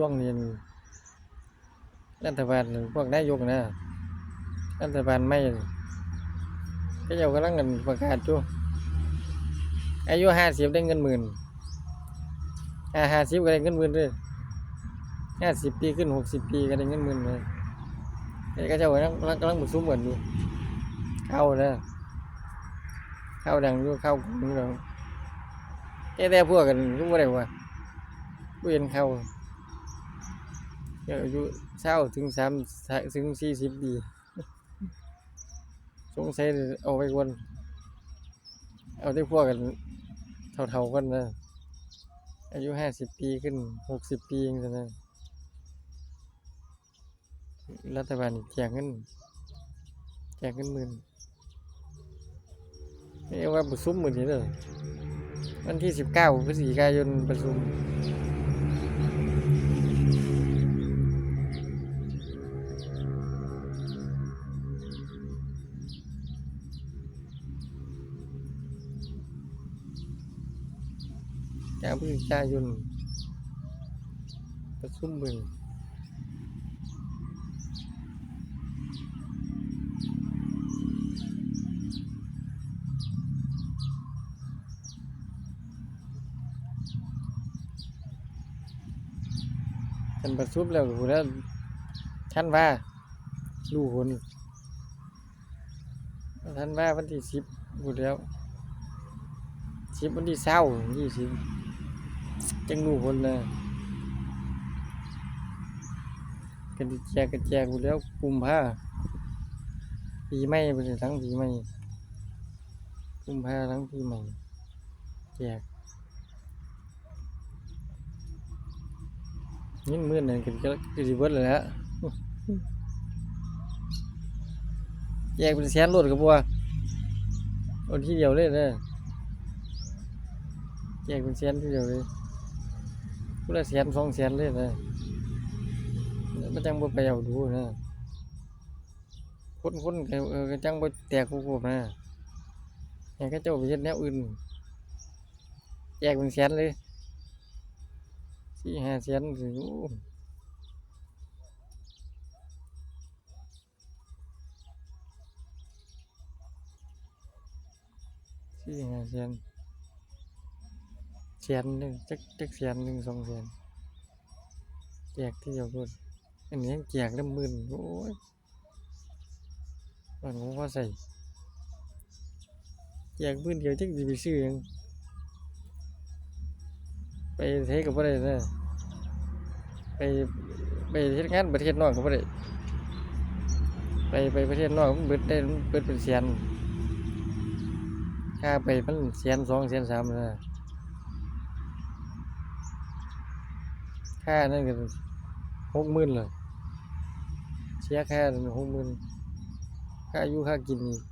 ช่วงนี้รัฐบาลพวกนายกนะรัฐบาลไม่ก็เจ้ากำลังกันประกาศอยู่อายุห้าสิบได้เงินหมื่นห้าห้าสิบก็ได้เงินหมื่นเลยห้าสิบปีขึ้นหกสิบปีก็ได้เงินหมื่นเลยไอ้ก็เจ้ากำลังกำลังกำลังบุซุ่มเหมือนอยู่เข้านะเข้าดังอยู่เข้ากลุ่มอยู่แล้วแค่แต่พวกกันรู้ว่าไรวะผู้เห็นเข้า อายุเช้าถึงสามถึงสี่สิบปีสงสัยเอาไปวนเอาได้พวกกันเท่าๆกันนะอายุห้าสิบปีขึ้นหกสิบปีเองนะรัฐบาลแจกเงินแจกเงินหมื่นนี่ว่าประชุมมือนี้เลยวันที่สิบเก้าพฤศจิกายนประชุม เจ้าพฤศจิกายนประชุมมือกันประชุมแล้วกูแล้วท่านว่าดูคนท่านว่าวันที่สิบกูแล้วสิบวันที่เศร้ายี่สิบ จังดูคนนะกันแจกกันแจกกูแล้วกลุ่มผ้าปีใหม่เป็นทั้งปีใหม่กลุ่มผ้าทั้งปีใหม่แจกเงินหมื่นนั่นก็ก็ก็สิเบิดแล้วแหละแจกเป็นแสนรถกับบัวเอาทีเดียวเลยนะแจกเป็นแสนที่เดียวเลย กูละแสนสองแสนเลยนะมันจังบ่ไปเอาดูนะคนคนก็เออจังบ่แตกกูกูนะให้เขาเจ้าไปเฮ็ดแนวอื่นแจกเป็นแสนเลยสี่ห้าแสนสิโอ้สี่ห้าแสน แสนหนึ่งจักจักแสนหนึ่งสองแสนแจกที่เดียวกันอันนี้แจกละหมื่นโอ้ยมันผมว่าใส่แจกมื่นเดียวจักสิไปซื้อยังไปเทศกับบ่ได้นะไปไปเฮ็ดงานประเทศนอกก็บ่ได้ไปไปประเทศนอกมันเบิดได้มันเบิดเป็นแสนค่าไปมันแสนสองแสนสามนะ ค่านั่นก็หกหมื่นเลยเสียค่านั่นหกหมื่นค่าอยู่ค่ากินอีก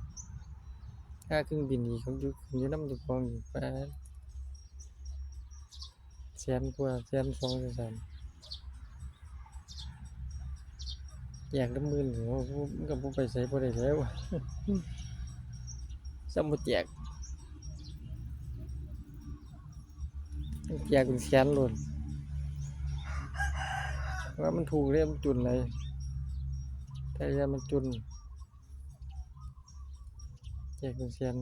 ค่าเครื่องบินอีกเขาอยู่อยู่น้ำจุกองอีกไปแสนกว่าแสนสองแสนอยากน้ำมื่นหรือว่ามันก็บ่ไปใส่บ่ได้แล้วสมมุติแจกแจกเป็นแสนล้น แล้วมันถูกเรียมจุนเลยแต่เรียมันจุนแจกเป็นเซียน